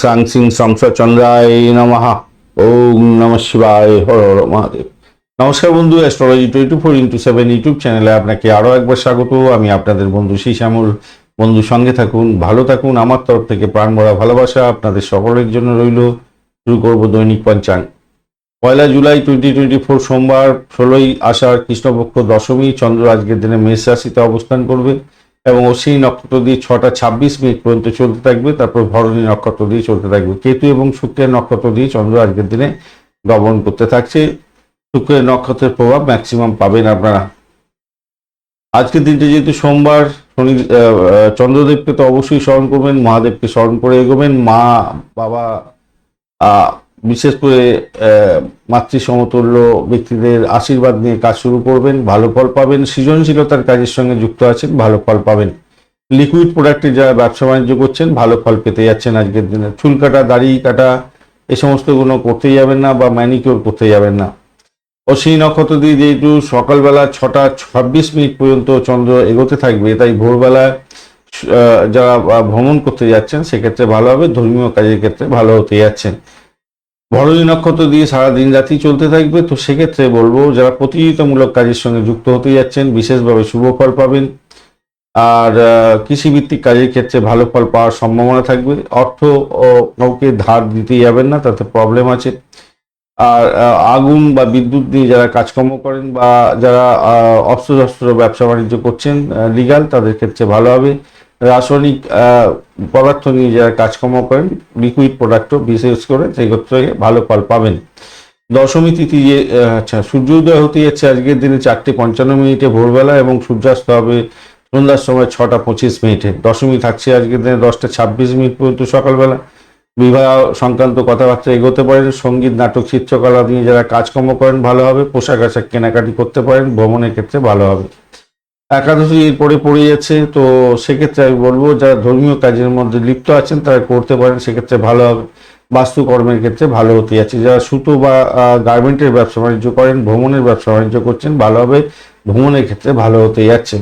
সাং সিং সংসদ চন্দ্রায় নমঃ ওম নম শিবায় হর হর মহাদেব নমস্কার বন্ধু astrology twenty four into seven YouTube চ্যানেলে আপনাকে আরও একবার স্বাগত। আমি আপনাদের বন্ধু শ্রী শ্যামল বন্ধু, সঙ্গে থাকুন, ভালো থাকুন। আমার তরফ থেকে প্রাণ ভরা ভালোবাসা আপনাদের সকলের জন্য রইল। শুরু করব দৈনিক পঞ্চাং পয়লা জুলাই টোয়েন্টি টোয়েন্টি ফোর সোমবার, ষোলোই আষাঢ় কৃষ্ণপক্ষ দশমী, চন্দ্র আজকের দিনে মেষ রাশিতে অবস্থান করবে। এবং অশ্বিনী নক্ষত্র দিয়ে ছটা ছাব্বিশ মিনিট পর্যন্ত চলতে থাকবে, তারপর ভরণী নক্ষত্র দিয়ে চলতে থাকবে। কেতু এবং শুক্রের নক্ষত্র দিয়ে চন্দ্র আজকের দিনে গমন করতে থাকছে। শুক্রের নক্ষত্রের প্রভাব ম্যাক্সিমাম পাবেন আপনারা। আজকের দিনটা যেহেতু সোমবার, শনি চন্দ্রদেবকে তো অবশ্যই স্মরণ করবেন, মহাদেবকে স্মরণ করে এগোবেন। মা, বাবা বিশেষ করে মাতৃ সমতুল্য ব্যক্তিদের আশীর্বাদ নিয়ে কাজ শুরু করবেন, ভালো ফল পাবেন, সৃজনশীলতার কাজের সঙ্গে যুক্ত আছেন, ভালো ফল পাবেন। লিকুইড প্রোডাক্টে যারা ব্যবসা বাণিজ্য করছেন, ভালো ফল পেতে যাচ্ছেন আজকের দিনে। চুল কাটা, দাড়ি কাটা এই সমস্তগুলো করতে যাবেন না বা ম্যানিকিওর করতে যাবেন না। অশ্বিনী নক্ষত্র দিয়ে যেহেতু সকালবেলা ছটা ছাব্বিশ মিনিট পর্যন্ত চন্দ্র এগোতে থাকবে, তাই ভোরবেলা যারা ভ্রমণ করতে যাচ্ছেন, সেক্ষেত্রে ভালো হবে, ধর্মীয় কাজের ক্ষেত্রে ভালো হতে যাচ্ছেন। ভরণী নক্ষত্র দিয়ে সারা দিন রাতি চলতে থাকবে, তো সেক্ষেত্রে বলব যারা প্রতিযোগিতামূলক কাজের সঙ্গে যুক্ত হতে যাচ্ছেন, বিশেষভাবে শুভ ফল পাবেন। আর কৃষিভিত্তিক কাজের ক্ষেত্রে ভালো ফল পাওয়ার সম্ভাবনা থাকবে। অর্থ কাউকে ধার দিতে যাবেন না, তাতে প্রবলেম আছে। আর আগুন বা বিদ্যুৎ নিয়ে যারা কাজকর্ম করেন বা যারা অস্ত্র শস্ত্র ব্যবসা বাণিজ্য করছেন লিগাল তাদের ক্ষেত্রে ভালো হবে। রাসায়নিক পদার্থ নিয়ে যারা কাজকর্ম করেন লিকুইড প্রোডাক্টও বিশেষ করে সেক্ষেত্রে ভালো ফল পাবেন। দশমী তিথি যে আচ্ছা সূর্যোদয় হতে যাচ্ছে আজকের দিনে চারটে পঞ্চান্ন মিনিটে ভোরবেলা এবং সূর্যাস্ত হবে সন্ধ্যার সময় ছটা পঁচিশ মিনিটে। দশমী থাকছে আজকের দিনে দশটা ছাব্বিশ মিনিট পর্যন্ত সকালবেলা। বিবাহ সংক্রান্ত কথাবার্তা এগোতে পারেন, সংগীত, নাটক, চিত্রকলা নিয়ে যারা কাজকর্ম করেন, ভালো হবে। পোশাক আশাক কেনাকাটি করতে পারেন, ভ্রমণের ক্ষেত্রে ভালো হবে। একাদশী এরপরে পড়ে যাচ্ছে তো সেক্ষেত্রে আমি বলব যারা ধর্মীয় কাজের মধ্যে লিপ্ত আছেন, তারা করতে পারেন। সেক্ষেত্রে ভালো হবে। বাস্তুকর্মের ক্ষেত্রে ভালো হতে যাচ্ছে। যারা সুতো বা গার্মেন্টের ব্যবসা বাণিজ্য করেন, ভ্রমণের ব্যবসা বাণিজ্য করছেন, ভালো হবে। ভ্রমণের ক্ষেত্রে ভালো হতে যাচ্ছে।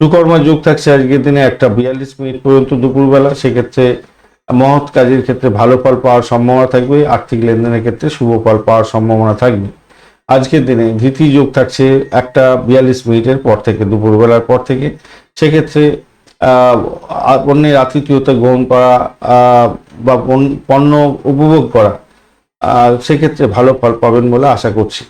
সুকর্মা যোগ থাকছে আজকের দিনে একটা বিয়াল্লিশ মিনিট পর্যন্ত দুপুরবেলা। সেক্ষেত্রে মহৎ কাজের ক্ষেত্রে ভালো ফল পাওয়ার সম্ভাবনা থাকবে। আর্থিক লেনদেনের ক্ষেত্রে শুভ ফল পাওয়ার সম্ভাবনা থাকবে। আজকের দিনে ধৃতি যোগ থাকছে একটা বিয়াল্লিশ মিনিটের পর থেকে, দুপুরবেলার পর থেকে। সেক্ষেত্রে অন্যের আতিথিয়তা গ্রহণ করা বা পণ্য উপভোগ করা সেক্ষেত্রে ভালো ফল পাবেন বলে আশা করছি।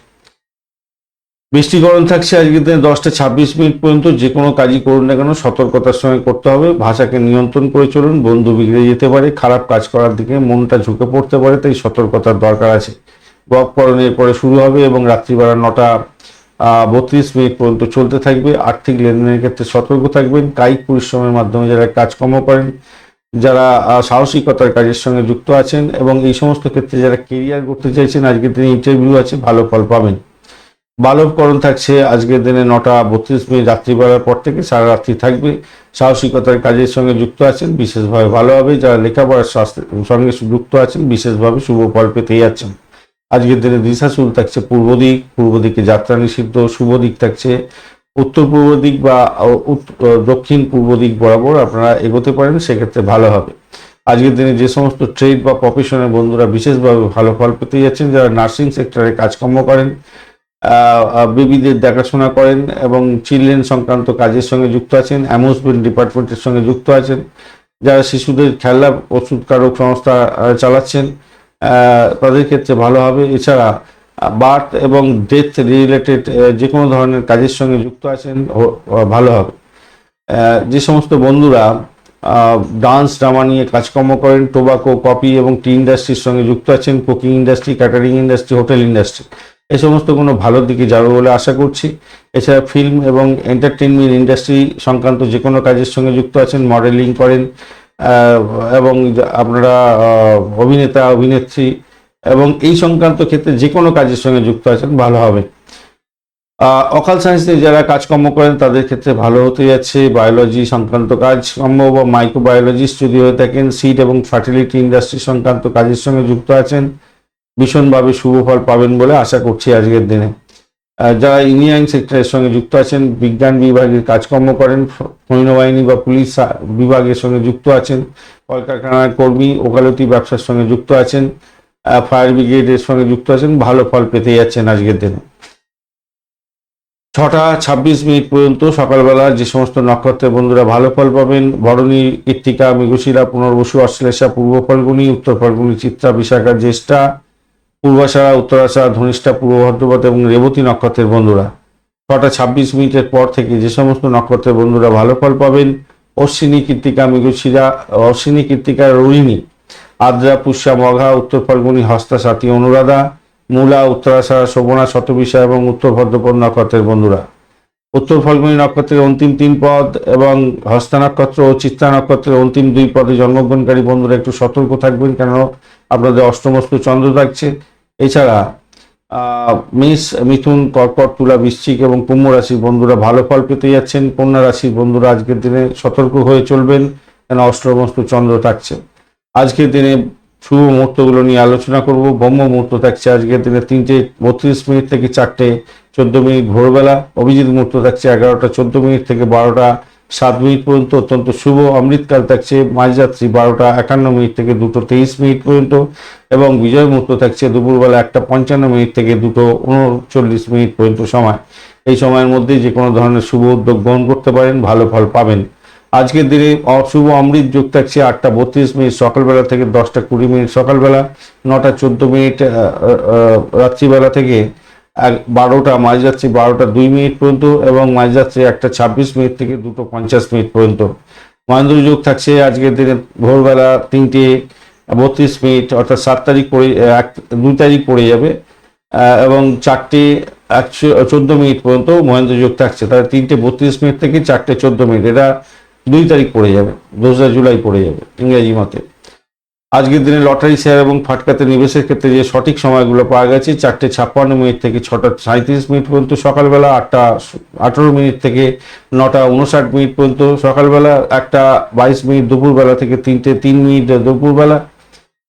বৃষ্টিকরণ থাকছে আজকের দিনে দশটা ছাব্বিশ মিনিট পর্যন্ত, যে কোনো কাজই করুন না কেন, সতর্কতার সঙ্গে করতে হবে, ভাষাকে নিয়ন্ত্রণ করে চলুন, বন্ধু বিগড়ে যেতে পারে, খারাপ কাজ করার দিকে মনটা ঝুঁকে পড়তে পারে, তাই সতর্কতার দরকার আছে। গপকরণের পরে শুরু হবে এবং রাত্রিবেলা নটা বত্রিশ মিনিট পর্যন্ত চলতে থাকবে। আর্থিক লেনদেনের ক্ষেত্রে সতর্ক থাকবেন। কায়িক পরিশ্রমের মাধ্যমে যারা কাজকর্ম করেন, যারা সাহসিকতার কাজের সঙ্গে যুক্ত আছেন এবং এই সমস্ত ক্ষেত্রে যারা কেরিয়ার করতে চাইছেন, আজকের দিনে ইন্টারভিউ আছে, ভালো ফল পাবেন। বালবকরণ থাকছে, আজকের দিনে নটা, বত্রিশ মিনিট রাত্রিবেলার পর থেকে সারা রাত্রি থাকবে। সাহসিকতার কাজের সঙ্গে যুক্ত আছেন, বিশেষভাবে ভালো হবে। যারা লেখাপড়ার সঙ্গে যুক্ত আছেন, বিশেষভাবে শুভ ফল পেতে যাচ্ছেন। আজকের দিনে দিশাশুল থাকছে পূর্ব দিক, পূর্ব দিকে যাত্রা নিষিদ্ধ, শুভ দিক থাকছে। উত্তর পূর্ব দিক বা দক্ষিণ পূর্ব দিক বরাবর আপনারা এগোতে পারেন, সেক্ষেত্রে ভালো হবে। আজকের দিনে যে সমস্ত ট্রেড বা প্রফেশনের বন্ধুরা বিশেষভাবে ভালো ফল পেতে যাচ্ছেন, যারা নার্সিং সেক্টরে কাজকর্ম করেন বেবিদের দেখাশোনা করেন এবং চিলড্রেন সংক্রান্ত কাজের সঙ্গে যুক্ত আছেন অ্যামিউজমেন্ট ডিপার্টমেন্টের সঙ্গে যুক্ত আছেন, যারা শিশুদের খেলনা ওষুধকারক সংস্থা চালাচ্ছেন তাদের ক্ষেত্রে ভালো হবে। এছাড়া বার্থ এবং ডেথ রিলেটেড যে কোনো ধরনের কাজের সঙ্গে যুক্ত আছেন ভালো হবে। যে সমস্ত বন্ধুরা ডান্স, ড্রামা নিয়ে কাজকর্ম করেন, টোবাকো কপি এবং টি ইন্ডাস্ট্রির সঙ্গে যুক্ত আছেন, cooking industry, catering industry, hotel industry এই সমস্ত কোনো ভালো দিকে যাবে বলে আশা করছি। এছাড়া ফিল্ম এবং এন্টারটেনমেন্ট ইন্ডাস্ট্রি সংক্রান্ত যে কোনো কাজের সঙ্গে যুক্ত আছেন, মডেলিং করেন এবং আপনারা অভিনেতা, অভিনেত্রী এবং এই সংক্রান্ত ক্ষেত্রে যে কোনো কাজের সঙ্গে যুক্ত আছেন, ভালো হবে। অকাল সায়েন্স যারা কাজকর্ম করেন, তাদের ক্ষেত্রে ভালো হতে যাচ্ছে। বায়োলজি সংক্রান্ত কাজকর্ম বা মাইক্রোবায়োলজিস্ট যদি হয়ে থাকেন সিড এবং ফার্টিলিটি ইন্ডাস্ট্রি সংক্রান্ত কাজের সঙ্গে যুক্ত আছেন, ভীষণভাবে শুভ ফল পাবেন বলে আশা করছি আজকের দিনে। যারা ইঞ্জিনিয়ারিং সেক্টরের সঙ্গে যুক্ত আছেন, বিজ্ঞান বিভাগের কাজকর্ম করেন সৈন্যবাহিনী বা পুলিশ বিভাগের সঙ্গে যুক্ত আছেন। কলকারখানার কর্মী, ওকালতি ব্যবসার সঙ্গে যুক্ত আছেন। ফায়ার ব্রিগেডের সঙ্গে যুক্ত আছেন। ভালো ফল পেতে যাচ্ছেন আজকের দিনে। ছটা ছাব্বিশ মিনিট পর্যন্ত সকালবেলা যে সমস্ত নক্ষত্রের বন্ধুরা ভালো ফল পাবেন, বরণী কৃত্তিকা মৃগশিরা, পুনর্বসু, অশ্লেষা, পূর্ব ফল্গুনি, উত্তর ফল্গুনি, চিত্রা, বিশাখা, জ্যেষ্ঠা, পূর্বাশারা, উত্তরাশারা, ধনিষ্ঠা, পূর্ব ভদ্রপদ এবং রেবতী নক্ষত্রের বন্ধুরা। ছটা ছাব্বিশ মিনিটের পর থেকে যে সমস্ত নক্ষত্রের বন্ধুরা ভালো ফল পাবেন, অশ্বিনী কৃত্তিকা মৃগশিরা, অশ্বিনী কৃত্তিকা রোহিণী, আদ্রা, পুষ্যা, মঘা, উত্তর ফাল্গুনি, হস্তা সাথী অনুরাধা, মূলা উত্তরাশারা শোভনা, শতবিশা এবং উত্তর ভদ্রপদ নক্ষত্রের বন্ধুরা। উত্তর ফাল্গুনী নক্ষত্রের অন্তিম তিন পদ এবং হস্তা নক্ষত্র ও চিত্তা নক্ষত্রের অন্তিম দুই পদে জন্মগ্রহণকারী বন্ধুরা একটু সতর্ক থাকবেন কেন আপনাদের অষ্টমস্তু চন্দ্র থাকছে। এছাড়া মেষ মিথুন কর্কট তুলা বৃশ্চিক এবং কুম্ভ রাশির বন্ধুরা ভালো ফল পেতে যাচ্ছেন। কন্যা রাশির বন্ধুরা আজকের দিনে সতর্ক হয়ে চলবেন, কেন অষ্টমস্তু চন্দ্র থাকছে। আজকের দিনে শুভ মুহূর্তগুলো নিয়ে আলোচনা করব। ব্রহ্ম মুহূর্ত থাকছে আজকের দিনে তিনটে বত্রিশ মিনিট থেকে চারটে চোদ্দ মিনিট ভোরবেলা। অভিজিৎ মুহূর্ত থাকছে এগারোটা চোদ্দ মিনিট থেকে বারোটা সাত মিনিট পর্যন্ত অত্যন্ত শুভ। অমৃতকাল থাকছে মাঝরাত্রি বারোটা একান্ন মিনিট থেকে দুটো তেইশ মিনিট পর্যন্ত। এবং বিজয় মুহূর্ত থাকছে দুপুরবেলা একটা পঞ্চান্ন মিনিট থেকে দুটো উনচল্লিশ মিনিট পর্যন্ত সময়। এই সময়ের মধ্যে যে কোনো ধরনের শুভ উদ্যোগ গ্রহণ করতে পারেন, ভালো ফল পাবেন। আজকের দিনে অশুভ অমৃত যোগ থাকছে আটটা বত্রিশ মিনিট সকালবেলা থেকে দশটা কুড়ি মিনিট সকালবেলা, নটা চোদ্দ মিনিট রাত্রিবেলা থেকে বারোটা, মাঝরাত্রি বারোটা দুই মিনিট পর্যন্ত এবং মাঝ মাঝরাত্রি একটা ছাব্বিশ মিনিট থেকে দুটো পঞ্চাশ মিনিট পর্যন্ত। মহেন্দ্র যোগ থাকছে আজকের দিনে ভোরবেলা তিনটে বত্রিশ মিনিট, অর্থাৎ সাত তারিখ পড়ে এক, দুই তারিখ পড়ে যাবে এবং চারটে একশো, চোদ্দ মিনিট পর্যন্ত মহেন্দ্র যোগ থাকছে। তাহলে তিনটে বত্রিশ মিনিট থেকে চারটে চোদ্দ মিনিট, এটা দুই তারিখ পড়ে যাবে দোসরা জুলাই পড়ে যাবে ইংরেজি মতে। আজকের দিনে লটারি শেয়ার এবং ফাটকাতে নিবেশের ক্ষেত্রে যে সঠিক সময়গুলো পাওয়া গেছে, চারটে ছাপ্পান্ন মিনিট থেকে ছটা সাঁত্রিশ মিনিট পর্যন্ত সকালবেলা, আটটা, আঠেরো মিনিট থেকে নটা উনষাট মিনিট পর্যন্ত সকালবেলা, একটা বাইশ মিনিট দুপুরবেলা থেকে তিনটে তিন মিনিট দুপুরবেলা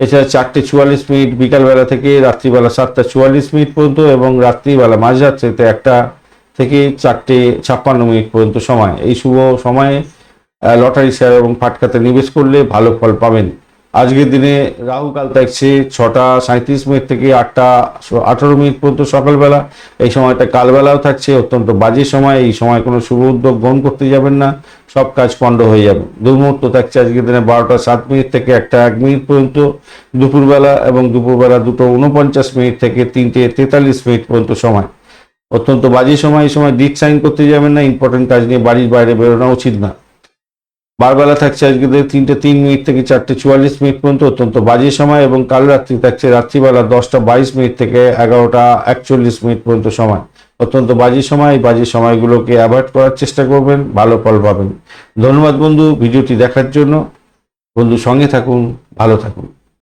এছাড়া চারটে চুয়াল্লিশ মিনিট বিকালবেলা থেকে রাত্রিবেলা সাতটা চুয়াল্লিশ মিনিট পর্যন্ত এবং রাত্রিবেলা মাঝরাত্রিতে একটা থেকে চারটে ছাপ্পান্ন মিনিট পর্যন্ত সময়। এই শুভ সময়ে লটারি শেয়ার এবং ফাটকাতে নিবেশ করলে ভালো ফল পাবেন। আজকের দিনে রাহুকাল থাকছে ছটা সাঁত্রিশ মিনিট থেকে আটটা আঠারো মিনিট পর্যন্ত সকালবেলা। এই সময়টা কালবেলাও থাকছে, অত্যন্ত বাজে সময়। এই সময় কোনো শুভ উদ্যোগ গ্রহণ করতে যাবেন না, সব কাজ পণ্ড হয়ে যাবে। দুর্মুহূর্ত থাকছে আজকের দিনে বারোটা সাত মিনিট থেকে একটা এক মিনিট পর্যন্ত, দুপুরবেলা এবং দুপুরবেলা দুটো উনপঞ্চাশ মিনিট থেকে তিনটে তেতাল্লিশ মিনিট পর্যন্ত সময়। অত্যন্ত বাজে সময়, এই সময় ডিট সাইন করতে যাবেন না, ইম্পর্টেন্ট কাজ নিয়ে বাড়ির বাইরে বেরোনো উচিত না। বারবেলা থাকছে আজকে তিনটে, তিন মিনিট থেকে চারটে চুয়াল্লিশ মিনিট পর্যন্ত, অত্যন্ত বাজে সময় এবং কাল রাত্রি থাকছে রাত্রিবেলা দশটা বাইশ মিনিট থেকে এগারোটা একচল্লিশ মিনিট পর্যন্ত সময়। অত্যন্ত বাজে সময়, এই বাজে সময়গুলোকে অ্যাভয়েড করার চেষ্টা করবেন, ভালো ফল পাবেন। ধন্যবাদ বন্ধু, ভিডিওটি দেখার জন্য। বন্ধু সঙ্গে থাকুন, ভালো থাকুন।